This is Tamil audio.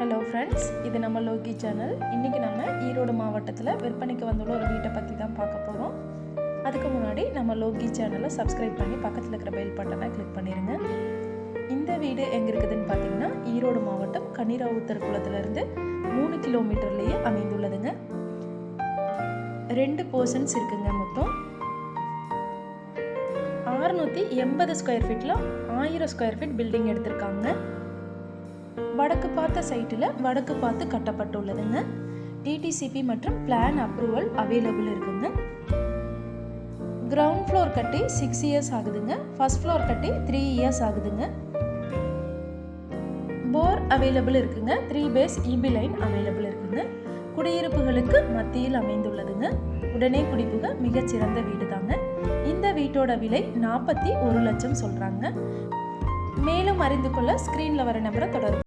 ஹலோ ஃப்ரெண்ட்ஸ் இது நம்ம லோகி சேனல். இன்றைக்கி நம்ம ஈரோடு மாவட்டத்தில் விற்பனைக்கு வந்துள்ள ஒரு வீட்டை பற்றி தான் பார்க்க போகிறோம் அதுக்கு முன்னாடி நம்ம லோகி சேனலை சப்ஸ்கிரைப் பண்ணி பக்கத்தில் இருக்கிற பெல் பட்டனை கிளிக் பண்ணிடுங்க இந்த வீடு எங்கே இருக்குதுன்னு பார்த்தீங்கன்னா ஈரோடு மாவட்டம் கன்னிராவுத்தர் குளத்துலேருந்து மூணு கிலோமீட்டர்லேயே அமைந்துள்ளதுங்க. ரெண்டு போர்ஷன்ஸ் இருக்குங்க மொத்தம். அறுநூற்றி எண்பது ஸ்கொயர் ஃபீட்டில் ஆயிரம் ஸ்கொயர் ஃபீட் பில்டிங் எடுத்திருக்காங்க. வடக்கு பார்த்த சைட்டில் வடக்கு பார்த்து கட்டப்பட்டுள்ளதுங்க. டிடிசிபி மற்றும் பிளான் அப்ரூவல் அவைலபிள் இருக்குங்க. கிரவுண்ட் ஃப்ளோர் கட்டி சிக்ஸ் இயர்ஸ் ஆகுதுங்க. ஃபர்ஸ்ட் ஃப்ளோர் கட்டி த்ரீ இயர்ஸ் ஆகுதுங்க. போர் அவைலபிள் இருக்குங்க. Three phase EB line available இருக்குங்க. குடியிருப்புகளுக்கு மத்தியில் அமைந்துள்ளதுங்க. உடனே குடிப்புக மிகச்சிறந்த வீடு தாங்க இந்த வீட்டோட விலை நாற்பத்தி ஒரு லட்சம் சொல்கிறாங்க மேலும் அறிந்து கொள்ள ஸ்க்ரீனில் வர நம்பரை தொடர்பு